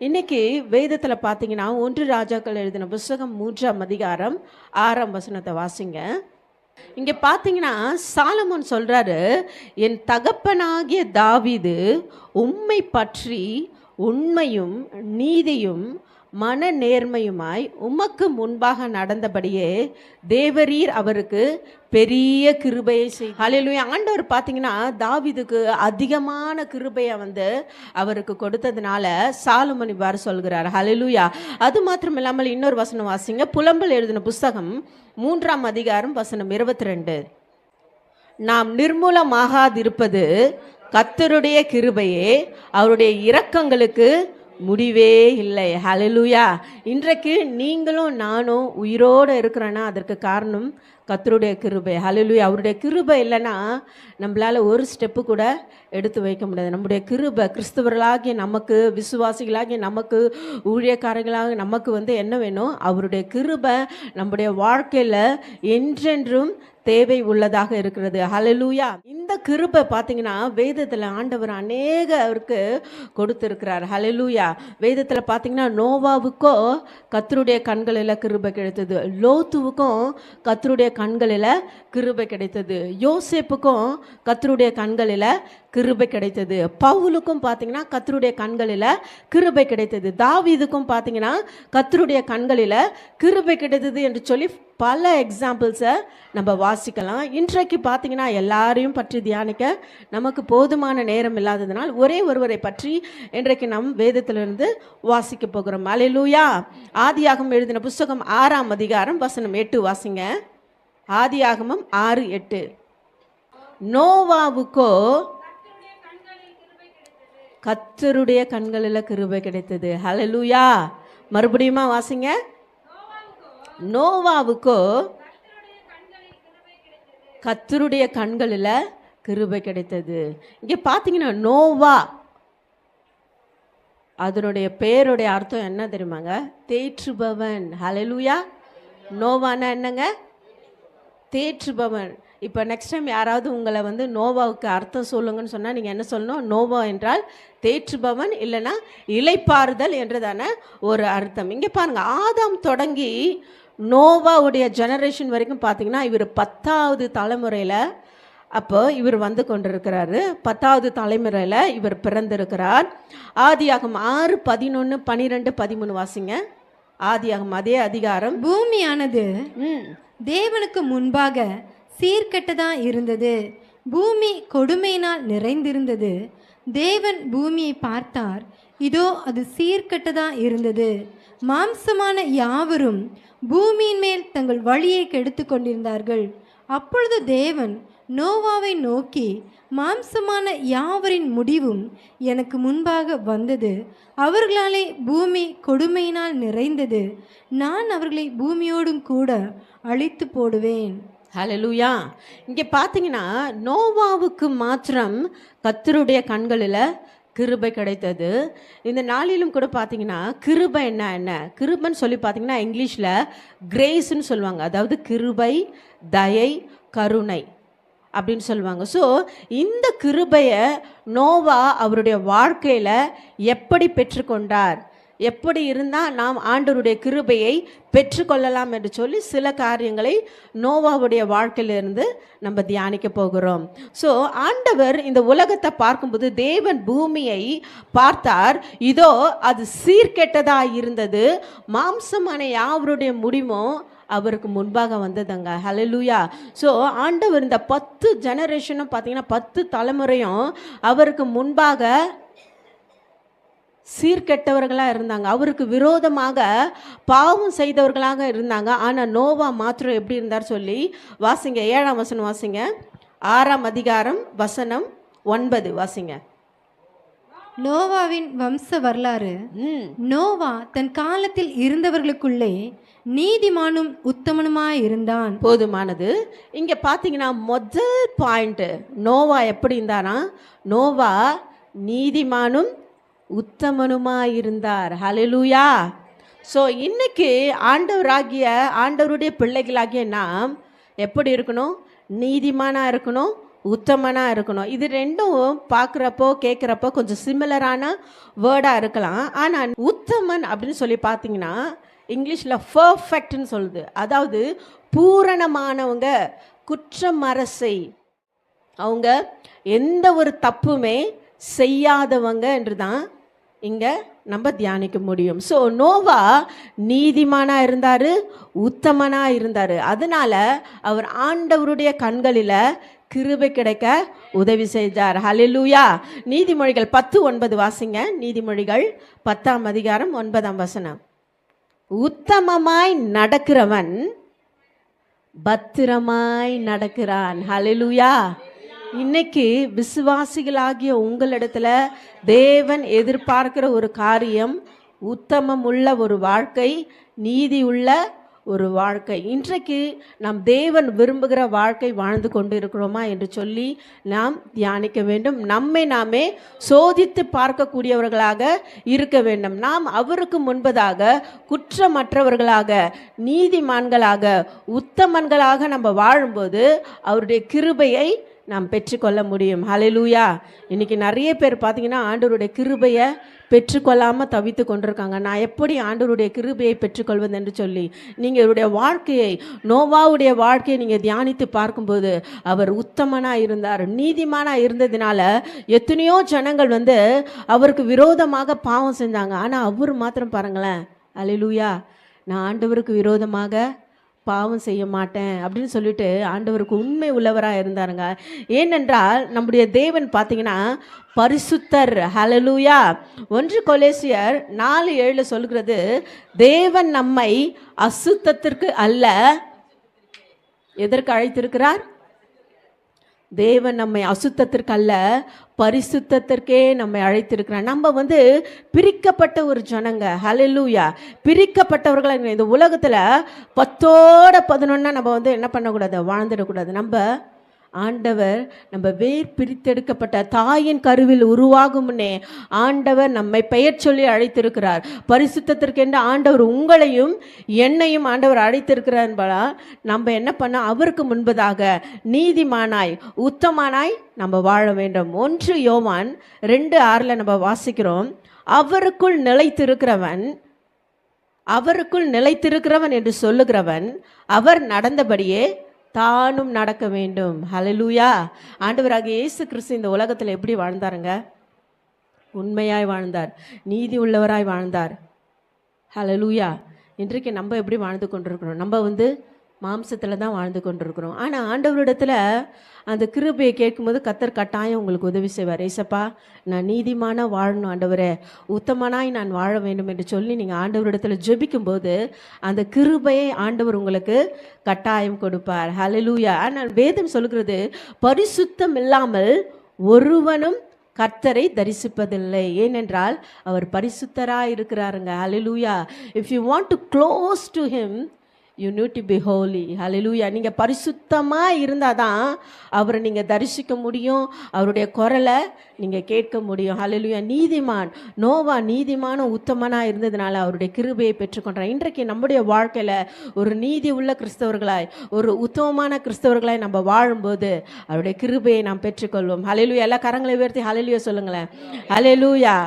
இன்னைக்கு வேதத்தில் பார்த்தீங்கன்னா ஒன்று ராஜாக்கள் எழுதின புஸ்தகம் மூன்றாம் அதிகாரம் ஆறாம் வசனத்தை வாசிங்க. இங்கே பார்த்தீங்கன்னா சாலமோன் சொல்கிறாரு என் தகப்பனாகிய தாவீது உம்மை பற்றி உண்மையும் நீதியும் மன நேர்மையுமாய் உமக்கு முன்பாக நடந்தபடியே தேவரீர் அவருக்கு பெரிய கிருபையை செய் ஹalleluya. ஆண்டவர் பார்த்தீங்கன்னா தாவிதுக்கு அதிகமான கிருபையை வந்து அவருக்கு கொடுத்ததுனால சாலுமணி பார் சொல்கிறார். ஹalleluya. அது மாத்திரம் இல்லாமல் இன்னொரு வசனம் வாசிங்க. புலம்பல் எழுதின புஸ்தகம் மூன்றாம் அதிகாரம் வசனம் இருபத்தி ரெண்டு நாம் நிர்மூலமாகாதிருப்பது கத்தருடைய கிருபையே அவருடைய இரக்கங்களுக்கு முடிவே இல்லை. ஹலலுயா இன்றைக்கு நீங்களும் நானும் உயிரோடு இருக்கிறேன்னா அதற்கு காரணம் கத்தருடைய கிருபை. ஹலலுயா அவருடைய கிருபை இல்லைன்னா நம்மளால ஒரு ஸ்டெப்பு கூட எடுத்து வைக்க முடியாது. நம்முடைய கிருபை கிறிஸ்தவர்களாகிய நமக்கு விசுவாசிகளாகிய நமக்கு ஊழியக்காரர்களாக நமக்கு வந்து என்ன வேணும்? அவருடைய கிருபை நம்முடைய வாழ்க்கையில் என்றென்றும் தேவை உள்ளதாக இருக்கிறது. ஹலலூயா இந்த கிருபை பார்த்தீங்கன்னா வேதத்தில் ஆண்டவர் அநேகருக்கு கொடுத்துருக்கிறார். ஹலலூயா வேதத்தில் பார்த்தீங்கன்னா நோவாவுக்கோ கத்தருடைய கண்களில் கிருபை கிடைத்தது. லோத்துவுக்கும் கத்தருடைய கண்களில் கிருபை கிடைத்தது. யோசேப்புக்கும் கத்தருடைய கண்களில் கிருபை கிடைத்தது. பவுலுக்கும் பார்த்தீங்கன்னா கத்தருடைய கண்களில் கிருபை கிடைத்தது. தாவிதுக்கும் பார்த்தீங்கன்னா கத்தருடைய கண்களில் கிருபை கிடைத்தது என்று சொல்லி பல எக்ஸாம்பிள்ஸை நம்ம வாசிக்கலாம். இன்றைக்கு பார்த்தீங்கன்னா எல்லாரையும் பற்றி தியானிக்க நமக்கு போதுமான நேரம் இல்லாததினால் ஒரே ஒருவரை பற்றி இன்றைக்கு நம் வேதத்திலிருந்து வாசிக்க போகிறோம். அலையிலூயா ஆதியாகம் எழுதின புஸ்தகம் ஆறாம் அதிகாரம் வசனம் எட்டு வாசிங்க. ஆதியாகமம் ஆறு எட்டு. நோவாவுக்கோ கத்தருடைய கண்களில் கிருபை கிடைத்தது. ஹலலூயா மறுபடியுமா வாசிங்க. நோவாவுக்கோ கத்தருடைய கண்களில் கிருபை கிடைத்தது. இங்கே பார்த்தீங்கன்னா நோவா அதனுடைய பேருடைய அர்த்தம் என்ன தெரியுமாங்க? தேற்றுபவன். ஹலலூயா நோவானா என்னங்க? தேற்றுபவன். இப்போ நெக்ஸ்ட் டைம் யாராவது உங்களை வந்து நோவாவுக்கு அர்த்தம் சொல்லுங்கன்னு சொன்னால் நீங்கள் என்ன சொல்லணும்? நோவா என்றால் தேற்றுபவன் இல்லைன்னா இலைப்பாறுதல் என்றதான ஒரு அர்த்தம். இங்கே பாருங்க ஆதாம் தொடங்கி நோவாவுடைய ஜெனரேஷன் வரைக்கும் பார்த்தீங்கன்னா இவர் பத்தாவது தலைமுறையில் அப்போ இவர் வந்து கொண்டிருக்கிறாரு. பத்தாவது தலைமுறையில் இவர் பிறந்திருக்கிறார். ஆதியாகம் ஆறு பதினொன்று பன்னிரெண்டு பதிமூணு வாசிங்க. ஆதியாகம் அதே அதிகாரம். பூமியானது ம். தேவனுக்கு முன்பாக சீர்கெட்டதான் இருந்தது. பூமி கொடுமையினால் நிறைந்திருந்தது. தேவன் பூமியை பார்த்தார். இதோ அது சீர்கெட்டதாக இருந்தது. மாம்சமான யாவரும் பூமியின் மேல் தங்கள் வழியை கெடுத்து கொண்டிருந்தார்கள். அப்பொழுது தேவன் நோவாவை நோக்கி மாம்சமான யாவரின் முடிவும் எனக்கு முன்பாக வந்தது. அவர்களாலே பூமி கொடுமையினால் நிறைந்தது. நான் அவர்களை பூமியோடும் கூட அழித்து போடுவேன். ஹலலூயா இங்கே பார்த்தீங்கன்னா நோவாவுக்கு மாத்திரம் கத்தருடைய கண்களில் கிருபை கிடைத்தது. இந்த நாளிலும் கூட பார்த்தீங்கன்னா கிருபை என்ன என்ன? கிருபைன்னு சொல்லி பார்த்தீங்கன்னா இங்கிலீஷில் கிரேஸ்ன்னு சொல்லுவாங்க. அதாவது கிருபை தயை கருணை. அப்படின்னு சொல்லுவாங்க. ஸோ இந்த கிருபையை நோவா அவருடைய வாழ்க்கையில் எப்படி பெற்றுக்கொண்டார்? எப்படி இருந்தால் நாம் ஆண்டவருடைய கிருபையை பெற்றுக்கொள்ளலாம் என்று சொல்லி சில காரியங்களை நோவாவுடைய வாழ்க்கையிலிருந்து நம்ம தியானிக்க போகிறோம். ஸோ ஆண்டவர் இந்த உலகத்தை பார்க்கும்போது தேவன் பூமியை பார்த்தார். இதோ அது சீர்கெட்டதாக இருந்தது. மாம்சமான யாவருடைய முடிவும் அவருக்கு முன்பாக வந்ததுங்க. ஹலலூயா ஸோ ஆண்டவர் இந்த பத்து ஜெனரேஷனும் பார்த்தீங்கன்னா பத்து தலைமுறையும் அவருக்கு முன்பாக சீர்கெட்டவர்களாக இருந்தாங்க. அவருக்கு விரோதமாக பாவம் செய்தவர்களாக இருந்தாங்க. ஆனால் நோவா மாத்திரம் எப்படி இருந்தார் சொல்லி வாசிங்க. ஏழாம் வசனம் வாசிங்க. ஆறாம் அதிகாரம் வசனம் ஒன்பது வாசிங்க. நோவாவின் வம்ச வரலாறு நோவா தன் காலத்தில் இருந்தவர்களுக்குள்ளே நீதிமானும் உத்தமனுமாய் இருந்தான். போதுமானது. இங்கே பார்த்தீங்கன்னா முதல் பாயிண்ட்டு நோவா எப்படி இருந்தானா நோவா நீதிமானும் உத்தமனுமாய் இருந்தார். ஹalleluya ஸோ இன்னைக்கு ஆண்டவராகிய ஆண்டவருடைய பிள்ளைகளாகிய நாம் எப்படி இருக்கணும்? நீதிமானாக இருக்கணும்? உத்தமனாக இருக்கணும். இது ரெண்டும் பார்க்குறப்போ கேட்குறப்போ கொஞ்சம் சிமிலரான வேர்டாக இருக்கலாம். ஆனால் உத்தமன் அப்படின்னு சொல்லி பார்த்தீங்கன்னா இங்கிலீஷில் பர்ஃபெக்ட்னு சொல்லுது. அதாவது பூரணமானவங்க குற்றமரசை. அவங்க எந்த ஒரு தப்புமே செய்யாதவங்க என்று தான் இங்கே நம்ம தியானிக்க முடியும். ஸோ நோவா நீதிமானாக இருந்தார் உத்தமனாக இருந்தார். அதனால அவர் ஆண்டவருடைய கண்களில் கிருபை கிடைக்க உதவி செய்தார். ஹலிலூயா நீதிமொழிகள் பத்து ஒன்பது வாசிங்க. நீதிமொழிகள் பத்தாம் அதிகாரம் ஒன்பதாம் வசனம். உத்தமமாய் நடக்கிறவன் பத்திரமாய் நடக்கிறான். ஹலிலூயா இன்னைக்கு விசுவாசிகளாகிய உங்களிடத்துல தேவன் எதிர்பார்க்கிற ஒரு காரியம் உத்தமம் உள்ள ஒரு வாழ்க்கை நீதி உள்ள ஒரு வாழ்க்கை. இன்றைக்கு நாம் தேவன் விரும்புகிற வாழ்க்கை வாழ்ந்து கொண்டு இருக்கிறோமா என்று சொல்லி நாம் தியானிக்க வேண்டும். நம்மை நாமே சோதித்து பார்க்கக்கூடியவர்களாக இருக்க வேண்டும். நாம் அவருக்கு முன்பதாக குற்றமற்றவர்களாக நீதிமான்களாக உத்தமன்களாக நம்ம வாழும்போது அவருடைய கிருபையை நாம் பெற்றுக்கொள்ள முடியும். ஹலெலூயா இன்னைக்கு நிறைய பேர் பார்த்தீங்கன்னா ஆண்டவருடைய கிருபையை பெற்றுக்கொள்ளாமல் தவித்து கொண்டிருக்காங்க. நான் எப்படி ஆண்டவருடைய கிருபையை பெற்றுக்கொள்வது என்று சொல்லி நீங்கள் இவருடைய வாழ்க்கையை நோவாவுடைய வாழ்க்கையை நீங்கள் தியானித்து பார்க்கும்போது அவர் உத்தமனாக இருந்தார். நீதிமானாக இருந்ததினால எத்தனையோ ஜனங்கள் வந்து அவருக்கு விரோதமாக பாவம் செஞ்சாங்க. ஆனால் அவர் மாத்திரம் பாருங்களேன். அலிலூயா நான் ஆண்டவருக்கு விரோதமாக பாவம் செய்ய மாட்டேன் அப்படின்னு சொல்லிட்டு ஆண்டவருக்கு உண்மை உள்ளவராக இருந்தாருங்க. ஏனென்றால் நம்முடைய தேவன் பார்த்தீங்கன்னா பரிசுத்தர். ஹலலூயா ஒன்று கொலேசியர் நாலு ஏழு சொல்கிறது தேவன் நம்மை அசுத்தத்திற்கு அல்ல எதற்கு அழைத்திருக்கிறார்? தேவன் நம்மை அசுத்தத்திற்கு அல்ல பரிசுத்தத்திற்கே நம்மை அழைத்திருக்கிறார். நம்ம வந்து பிரிக்கப்பட்ட ஒரு ஜனங்க. ஹலலூயா பிரிக்கப்பட்டவர்கள் இந்த உலகத்தில் பத்தோட பதினொன்னா நம்ம வந்து என்ன பண்ணக்கூடாது? வாழ்ந்துடக்கூடாது. நம்ம ஆண்டவர் நம்ம வேர் பிரித்தெடுக்கப்பட்ட தாயின் கருவில் உருவாகும்னே ஆண்டவர் நம்மை பெயர் சொல்லி அழைத்திருக்கிறார். பரிசுத்தத்திற்கென்று ஆண்டவர் உங்களையும் என்னையும் ஆண்டவர் அழைத்திருக்கிறார் என்பதா நம்ம என்ன பண்ண அவருக்கு முன்பதாக நீதிமானாய் உத்தமானாய் நம்ம வாழ வேண்டும். ஒன்று யோவான் ரெண்டு ஆறில் நம்ம வாசிக்கிறோம். அவருக்குள் நிலைத்திருக்கிறவன் அவருக்குள் நிலைத்திருக்கிறவன் என்று சொல்லுகிறவன் அவர் நடந்தபடியே தானும் நடக்க வேண்டும். ஹலலூயா ஆண்டவராக இயேசு கிறிஸ்து இந்த உலகத்தில் எப்படி வாழ்ந்தாருங்க? உண்மையாய் வாழ்ந்தார். நீதி உள்ளவராய் வாழ்ந்தார். ஹலலூயா இன்றைக்கு நம்ம எப்படி வாழ்ந்து கொண்டிருக்கிறோம்? நம்ம வந்து மாம்சத்தில் தான் வாழ்ந்து கொண்டிருக்கிறோம். ஆனால் ஆண்டவரிடத்தில் அந்த கிருபையை கேட்கும்போது கத்தர் கட்டாயம் உங்களுக்கு உதவி செய்வார். ஏசப்பா நான் நீதிமான வாழணும் ஆண்டவரே. உத்தமனாய் நான் வாழ வேண்டும் என்று சொல்லி நீங்கள் ஆண்டவரிடத்தில் ஜெபிக்கும்போது அந்த கிருபையை ஆண்டவர் உங்களுக்கு கட்டாயம் கொடுப்பார். ஹலலூயா ஆனால் வேதம் சொல்கிறது பரிசுத்தம் இல்லாமல் ஒருவனும் கர்த்தரை தரிசிப்பதில்லை. ஏனென்றால் அவர் பரிசுத்தராக இருக்கிறாருங்க hallelujah if you want to close to him you need to be holy ஹalleluya நீங்கள் பரிசுத்தமாக இருந்தால் தான் அவரை நீங்கள் தரிசிக்க முடியும். அவருடைய குரலை நீங்கள் கேட்க முடியும். ஹalleluya நீதிமான். நோவா நீதிமான உத்தமனாக இருந்ததுனால அவருடைய கிருபையை பெற்றுக்கொண்டேன் இன்றைக்கு நம்முடைய வாழ்க்கையில் ஒரு நீதி உள்ள கிறிஸ்தவர்களாய் ஒரு உத்தமமான கிறிஸ்தவர்களாய் நம்ம வாழும்போது அவருடைய கிருபையை நாம் பெற்றுக்கொள்வோம். ஹalleluya எல்லா கரங்களை உயர்த்தி ஹalleluya சொல்லுங்களேன். ஹalleluya